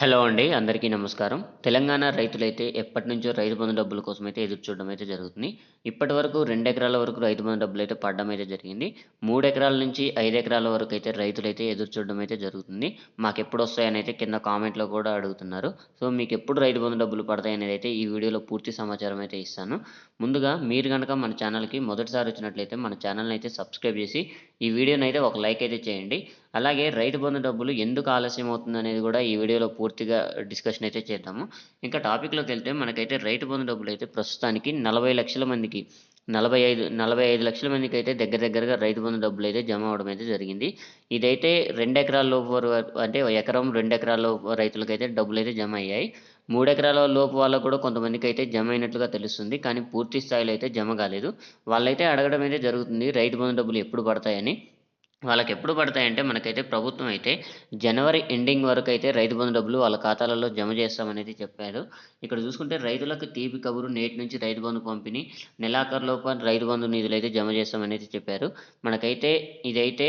Hello అండి అందరికీ నమస్కారం. తెలంగాణ రైతులైతే ఎప్పటి నుంచో రైతు బంధు డబ్బుల కోసం అయితే ఎదురు చూడడం అయితే జరుగుతుంది. ఇప్పటి వరకు రెండు ఎకరాల వరకు రైతు బంధు డబ్బులు అయితే పడడం అయితే జరిగింది. మూడు ఎకరాల నుంచి ఐదు ఎకరాల వరకు అయితే రైతులైతే ఎదురు చూడడం అయితే జరుగుతుంది. మాకు ఎప్పుడు వస్తాయని అయితే కింద కామెంట్లో కూడా అడుగుతున్నారు. సో మీకు ఎప్పుడు రైతు బంధు డబ్బులు పడతాయి అనేది అయితే ఈ వీడియోలో పూర్తి సమాచారం అయితే ఇస్తాను. ముందుగా మీరు కనుక మన ఛానల్కి మొదటిసారి వచ్చినట్లయితే మన ఛానల్ని అయితే సబ్స్క్రైబ్ చేసి ఈ వీడియోని అయితే ఒక లైక్ అయితే చేయండి. అలాగే రైతు బంధు డబ్బులు ఎందుకు ఆలస్యం అవుతుంది అనేది కూడా ఈ వీడియోలో పూర్తిగా డిస్కషన్ అయితే చేద్దాము. ఇంకా టాపిక్లోకి వెళ్తే మనకైతే రైతు బంధు డబ్బులు అయితే ప్రస్తుతానికి నలభై లక్షల మందికి నలభై ఐదు నలభై ఐదు లక్షల మందికి అయితే దగ్గర దగ్గరగా రైతు బంధు డబ్బులు అయితే జమ అవడం అయితే జరిగింది. ఇదైతే రెండు ఎకరాల లోపు అంటే ఎకరం రెండు ఎకరాల లోపు రైతులకైతే డబ్బులు అయితే జమ అయ్యాయి. మూడు ఎకరాల లోపు వాళ్ళకు కూడా కొంతమందికి అయితే జమ అయినట్లుగా తెలుస్తుంది కానీ పూర్తి స్థాయిలో అయితే జమ కాలేదు. వాళ్ళైతే అడగడం అయితే జరుగుతుంది రైతు బంధు డబ్బులు ఎప్పుడు పడతాయని. వాళ్ళకి ఎప్పుడు పడతాయంటే మనకైతే ప్రభుత్వం అయితే జనవరి ఎండింగ్ వరకు అయితే రైతు బంధు డబ్బులు వాళ్ళ ఖాతాలలో జమ చేస్తామనేది చెప్పారు. ఇక్కడ చూసుకుంటే రైతులకు తీపి కబురు నేటి నుంచి రైతు బంధు పంపిణీ నెలాఖరులోపు రైతు బంధు నిధులు అయితే జమ చేస్తామనేది చెప్పారు. మనకైతే ఇదైతే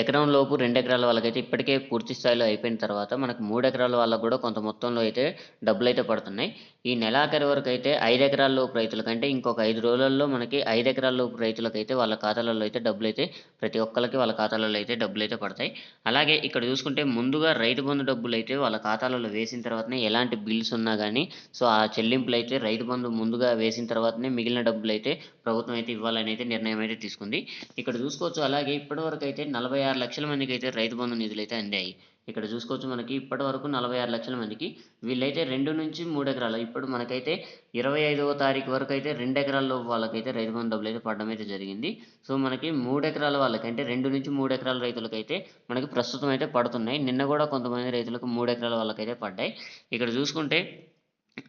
ఎకరం లోపు రెండు ఎకరాల వాళ్ళకైతే ఇప్పటికే పూర్తి స్థాయిలో అయిపోయిన తర్వాత మనకు మూడు ఎకరాల వాళ్ళకు కూడా కొంత మొత్తంలో అయితే డబ్బులు అయితే పడుతున్నాయి. ఈ నెలాఖరి వరకు అయితే ఐదు ఎకరాల లోపు రైతులకంటే ఇంకొక ఐదు రోజులలో మనకి ఐదు ఎకరాల లోపు రైతులకైతే వాళ్ళ ఖాతాలలో అయితే డబ్బులు అయితే ప్రతి ఒక్కరికి వాళ్ళ ఖాతాలలో అయితే డబ్బులు అయితే పడతాయి. అలాగే ఇక్కడ చూసుకుంటే ముందుగా రైతు బంధు డబ్బులు అయితే వాళ్ళ ఖాతాలలో వేసిన తర్వాతనే ఎలాంటి బిల్స్ ఉన్నా కానీ సో ఆ చెల్లింపులు అయితే రైతు బంధు ముందుగా వేసిన తర్వాతనే మిగిలిన డబ్బులు అయితే ప్రభుత్వం అయితే ఇవ్వాలని అయితే నిర్ణయం అయితే తీసుకుంది. ఇక్కడ చూసుకోవచ్చు. అలాగే ఇప్పటివరకు అయితే నలభై ఆరు లక్షల మందికి అయితే రైతు బంధు నిధులు అయితే అందాయి. ఇక్కడ చూసుకోవచ్చు మనకి ఇప్పటి వరకు నలభై ఆరు లక్షల మందికి వీళ్ళైతే రెండు నుంచి మూడు ఎకరాలు. ఇప్పుడు మనకైతే ఇరవై ఐదవ తారీఖు వరకు అయితే రెండు ఎకరాల్లో వాళ్ళకైతే రైతు బంధు డబ్బులు అయితే పడడం అయితే జరిగింది. సో మనకి మూడు ఎకరాల వాళ్ళకి అంటే రెండు నుంచి మూడు ఎకరాల రైతులకైతే మనకి ప్రస్తుతం అయితే పడుతున్నాయి. నిన్న కూడా కొంతమంది రైతులకు మూడు ఎకరాల వాళ్ళకైతే పడ్డాయి. ఇక్కడ చూసుకుంటే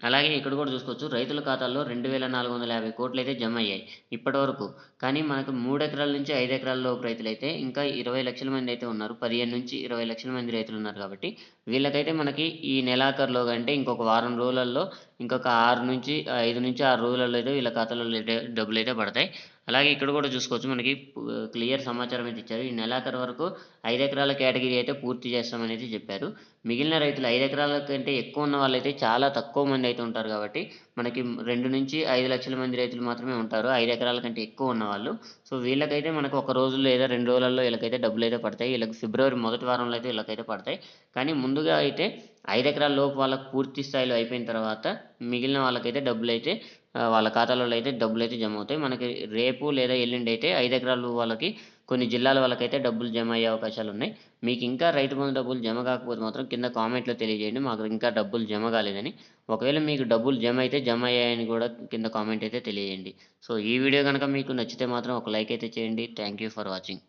అలాగే ఇక్కడ కూడా చూసుకోవచ్చు రైతుల ఖాతాల్లో రెండు వేల నాలుగు వందల యాభై కోట్లు అయితే జమ అయ్యాయి ఇప్పటి వరకు కానీ మనకు మూడు ఎకరాల నుంచి ఐదు ఎకరాల లోపు రైతులు అయితే ఇంకా ఇరవై లక్షల మంది అయితే ఉన్నారు. పదిహేను నుంచి ఇరవై లక్షల మంది రైతులు ఉన్నారు కాబట్టి వీళ్ళకైతే మనకి ఈ నెలాఖరులో అంటే ఇంకొక వారం రోజులలో ఇంకొక ఆరు నుంచి ఐదు నుంచి ఆరు రోజులలో అయితే వీళ్ళ ఖాతాలలో అయితే డబ్బులు అయితే పడతాయి. అలాగే ఇక్కడ కూడా చూసుకోవచ్చు మనకి క్లియర్ సమాచారం అయితే ఇచ్చారు. ఈ నెలాఖరు వరకు ఐదు ఎకరాల కేటగిరీ అయితే పూర్తి చేస్తామనేది చెప్పారు. మిగిలిన రైతులు ఐదు ఎకరాల కంటే ఎక్కువ ఉన్న వాళ్ళైతే చాలా తక్కువ మంది అయితే ఉంటారు కాబట్టి మనకి రెండు నుంచి ఐదు లక్షల మంది రైతులు మాత్రమే ఉంటారు. ఐదు ఎకరాల కంటే ఎక్కువ ఉన్నవాళ్ళు సో వీళ్ళకైతే మనకు ఒక రోజు లేదా రెండు రోజులలో వీళ్ళకైతే డబ్బులు అయితే పడతాయి. వీళ్ళకి ఫిబ్రవరి మొదటి వారంలో అయితే వీళ్ళకైతే పడతాయి. కానీ ముందుగా అయితే ఐదు ఎకరాల లోపు వాళ్ళకి పూర్తి స్థాయిలో అయిపోయిన తర్వాత మిగిలిన వాళ్ళకైతే డబ్బులు అయితే వాళ్ళ ఖాతాలలో అయితే డబ్బులు అయితే జమ అవుతాయి మనకి రేపు లేదా ఎల్లుండి అయితే ఐదు ఎకరాలు వాళ్ళకి కొన్ని జిల్లాల వాళ్ళకైతే డబ్బులు జమ అయ్యే అవకాశాలు ఉన్నాయి మీకు ఇంకా రైతు బంధు డబ్బులు జమ కాకపోతే మాత్రం కింద కామెంట్లో తెలియజేయండి. మాకు ఇంకా డబ్బులు జమ కాలేదని. ఒకవేళ మీకు డబ్బులు జమ అయితే జమ అయ్యాయని కూడా కింద కామెంట్ అయితే తెలియజేయండి. సో ఈ వీడియో కనుక మీకు నచ్చితే మాత్రం ఒక లైక్ అయితే చేయండి. Thank you for watching.